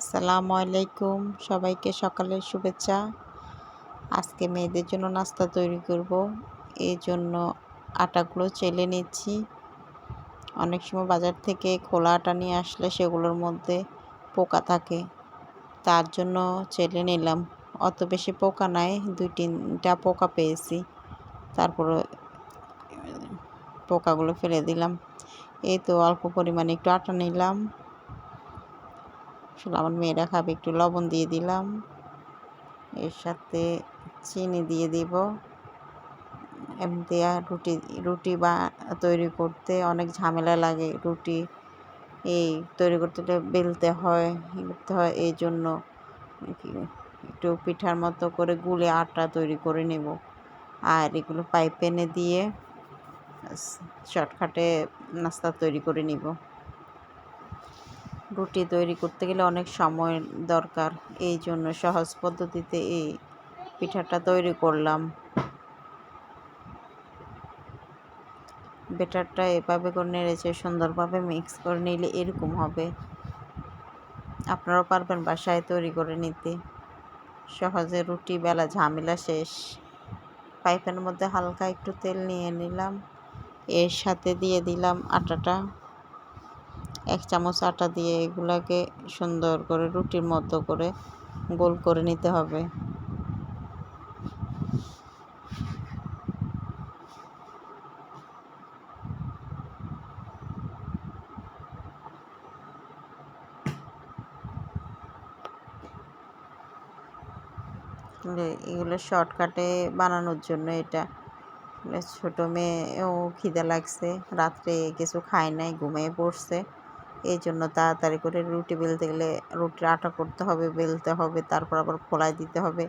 আসসালামু আলাইকুম। সবাইকে সকালের শুভেচ্ছা। আজকে মেয়েদের জন্য নাস্তা তৈরি করব। এই জন্য আটাগুলো চেলে নিচ্ছি। অনেক সময় বাজার থেকে খোলা আটা নিয়ে আসলে সেগুলোর মধ্যে পোকা থাকে। তার জন্য চেলে নিলাম। অত বেশি পোকা নাই, দুই তিনটা পোকা পেয়েছি। তারপরে পোকাগুলো ফেলে দিলাম। এই তো অল্প পরিমাণে একটু আটা নিলাম। আমার মেয়েরা খাবে একটু লবণ দিয়ে দিলাম। এর সাথে চিনি দিয়ে দিব। এমনি রুটি রুটি বা তৈরি করতে অনেক ঝামেলা লাগে। রুটি এই তৈরি করতে বেলতে হয় হয়, এই জন্য একটু পিঠার মতো করে গুলে আটা তৈরি করে নেব। আর এগুলো পাইপেনে দিয়ে শর্টকাটে নাস্তা তৈরি করে নিব। রুটি তৈরি করতে গেলে অনেক সময় দরকার। এই জন্য সহজ পদ্ধতিতে এই পিঠাটা তৈরি করলাম। বেটারটা এভাবে করে নেড়েছে সুন্দরভাবে মিক্স করে নিলে এরকম হবে। আপনারাও পারবেন বাসায় তৈরি করে নিতে। সহজে রুটি বেলা ঝামেলা শেষ। পাইপের মধ্যে হালকা একটু তেল নিয়ে নিলাম। এর সাথে দিয়ে দিলাম আটাটা। এক চামচ আটা দিয়ে এগুলাকে সুন্দর করে রুটির মতো করে গোল করে নিতে হবে। এগুলো শর্টকাটে বানানোর জন্য এটা। ছোটো মেয়েও খিদে লাগছে, রাত্রে কিছু খায় নাই, ঘুমিয়ে পড়ছে। এই জন্য তাড়াতাড়ি করে রুটি বেলতে গেলে রুটির আটা করতে হবে, বেলতে হবে, তারপর আবার খোলায় দিতে হবে।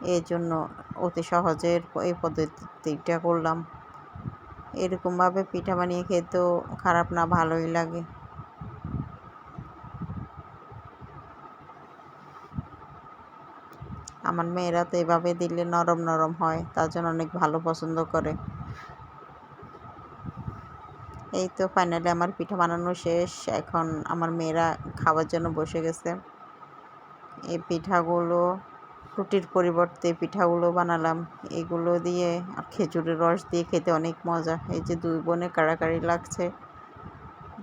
এই জন্য অতি সহজে এই পদ্ধতিটা করলাম। এরকমভাবে পিঠা বানিয়ে খেতেও খারাপ না, ভালোই লাগে। আমার মেয়েরা তো এভাবে দিলে নরম নরম হয়, তার জন্য অনেক ভালো পছন্দ করে। এই তো ফাইনালি আমার পিঠা বানানো শেষ। এখন আমার মেয়েরা খাওয়ার জন্য বসে গেছে। এই পিঠাগুলো, রুটির পরিবর্তে পিঠাগুলো বানালাম। এগুলো দিয়ে আর খেজুরের রস দিয়ে খেতে অনেক মজা। এই যে দুই বোনে কাড়াকাড়ি লাগছে,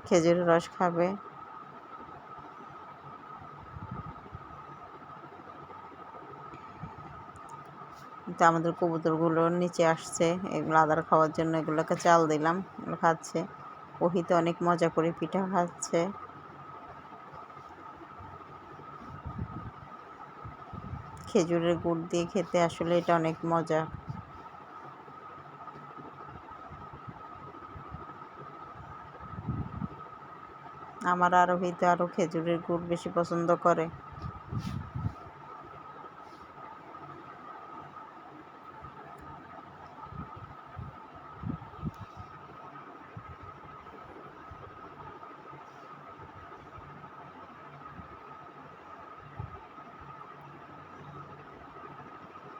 খেজুরের রস খাবে। তো আমাদের কবুতরগুলো নিচে আসছে। এগুলো আদার খাওয়ার জন্য এগুলোকে চাল দিলাম, এগুলো খাচ্ছে। ওহিতে অনেক মজা করে পিঠা খাচ্ছে। খেজুরের গুড় দিয়ে খেতে আসলে এটা অনেক মজা। আমার আরোহিতে আরও খেজুরের গুড় বেশি পছন্দ করে।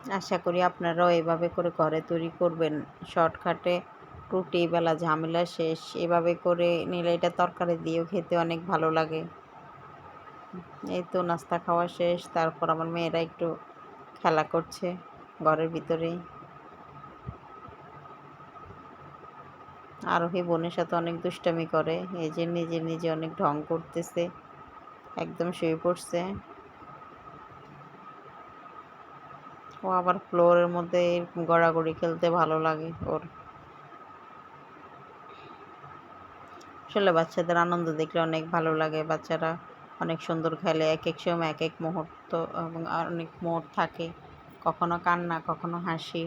আশা করি আপনারাও এভাবে করে ঘরে তৈরি করবেন। শর্টকাটে রুটি, বেলা ঝামেলা শেষ। এভাবে করে নিলে এটা তরকারি দিয়েও খেতে অনেক ভালো লাগে। এই তো নাস্তা খাওয়া শেষ। তারপর আমার মেয়েরা একটু খেলা করছে ঘরের ভিতরেই। আরোহী বোনের সাথে অনেক দুষ্টামি করে। এই যে নিজে নিজে অনেক ঢং করতেছে। একদম শুয়ে পড়ছে। ও আবার ফ্লোরের মধ্যে গড়াগড়ি খেলতে ভালো লাগে ওর। আসলে বাচ্চাদের আনন্দ দেখলে অনেক ভালো লাগে, বাচ্চারা অনেক সুন্দর খেলে এক এক সময় এক এক মুহূর্ত এবং অনেক মোড় থাকে। কখনো কান্না, কখনো হাসি।